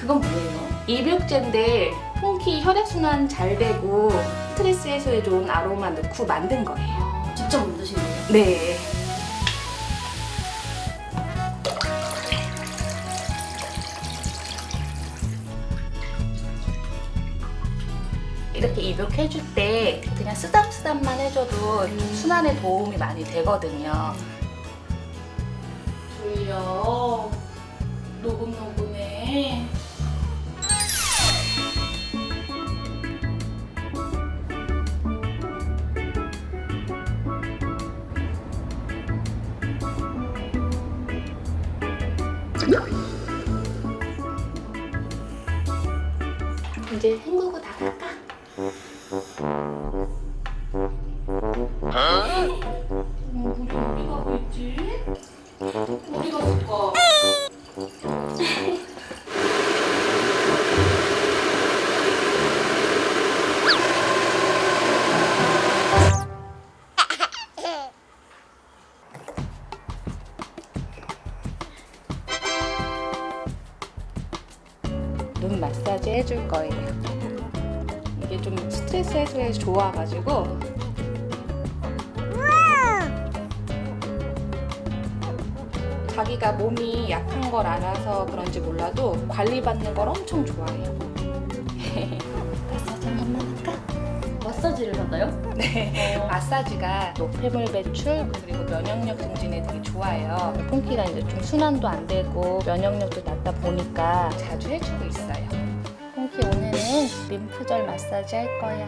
그건 뭐예요? 입욕제인데 폰키 혈액순환 잘 되고 스트레스 해소에 좋은 아로마 넣고 만든 거예요. 아, 직접 만드신 거예요? 네. 이렇게 입욕해줄 때 그냥 쓰담쓰담만 해줘도 순환에 도움이 많이 되거든요. 졸려. 노곤노곤해. 이제 헹구고 나갈 눈 마사지 해줄 거예요. 이게 좀 스트레스 해소에 좋아가지고 자기가 몸이 약한 걸 알아서 그런지 몰라도 관리받는 걸 엄청 좋아해요. 마사지 한번 할까? 마사지를 받아요? 네. 마사지가 노폐물 배출 그리고 면역력 증진에 되게 좋아요. 폰키가 이제 좀 순환도 안 되고 면역력도 낮다 보니까 자주 해주고 있어요. 폰키 오늘은 림프절 마사지 할 거야.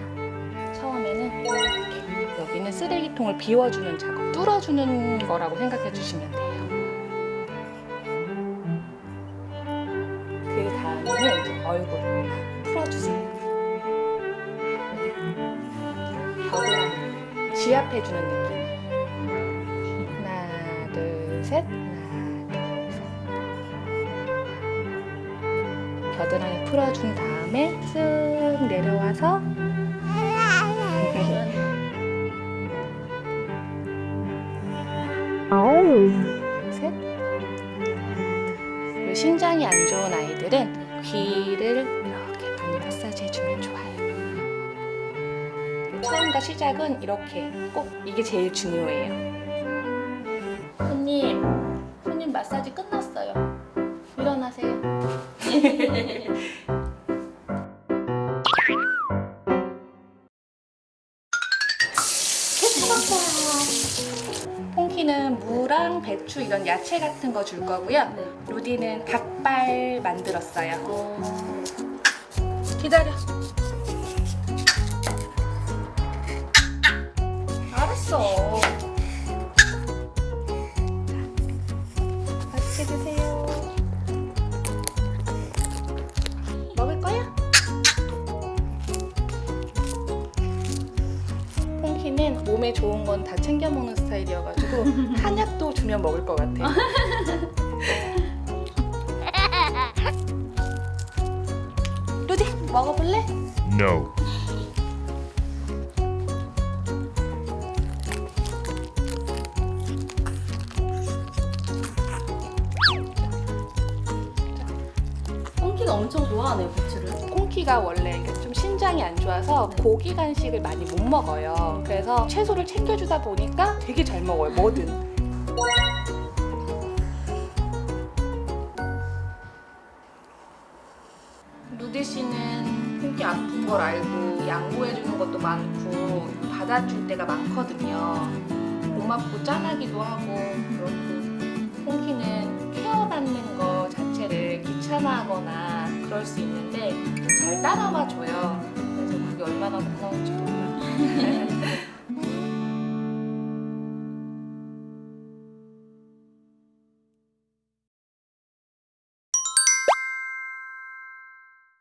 처음에는 이렇게 여기는 쓰레기통을 비워주는 작업, 뚫어주는 거라고 생각해 주시면 돼요. 그 다음에는 이제 얼굴 풀어주세요. 겨드랑이 지압해주는 느낌. 하나, 둘, 셋. 하나, 둘, 셋. 겨드랑이 풀어준 다 음에 쓱 내려와서 셋. 그리고 신장이 안 좋은 아이들은 귀를 이렇게 많이 마사지 해주면 좋아요. 처음과 시작은 이렇게 꼭 이게 제일 중요해요. 손님, 손님 마사지 끝났어요. 일어나세요. 퐁키는 무랑 배추 이런 야채 같은 거 줄 거고요. 네. 루디는 닭발 만들었어요. 어, 기다려. 알았어. 는 몸에 좋은 건 다 챙겨 먹는 스타일이어가지고 한약도 주면 먹을 것 같아. 루디 먹어볼래? No. 콩키가 엄청 좋아하네요, 부추를. 콩키가 원래 좀 신장이 안 좋아서 네. 고기 간식을 많이 못 먹어요. 그래서 채소를 챙겨주다 보니까 되게 잘 먹어요, 뭐든. 루디 씨는 콩키 아픈 걸 알고 양보해주는 것도 많고 받아줄 때가 많거든요. 몸 아프고 짠하기도 하고 그렇고 콩키는 케어받는 거 자체를 귀찮아하거나 그럴 수 있는데 잘 따라와 줘요. 그래서 그게 얼마나 고마운지 몰라요.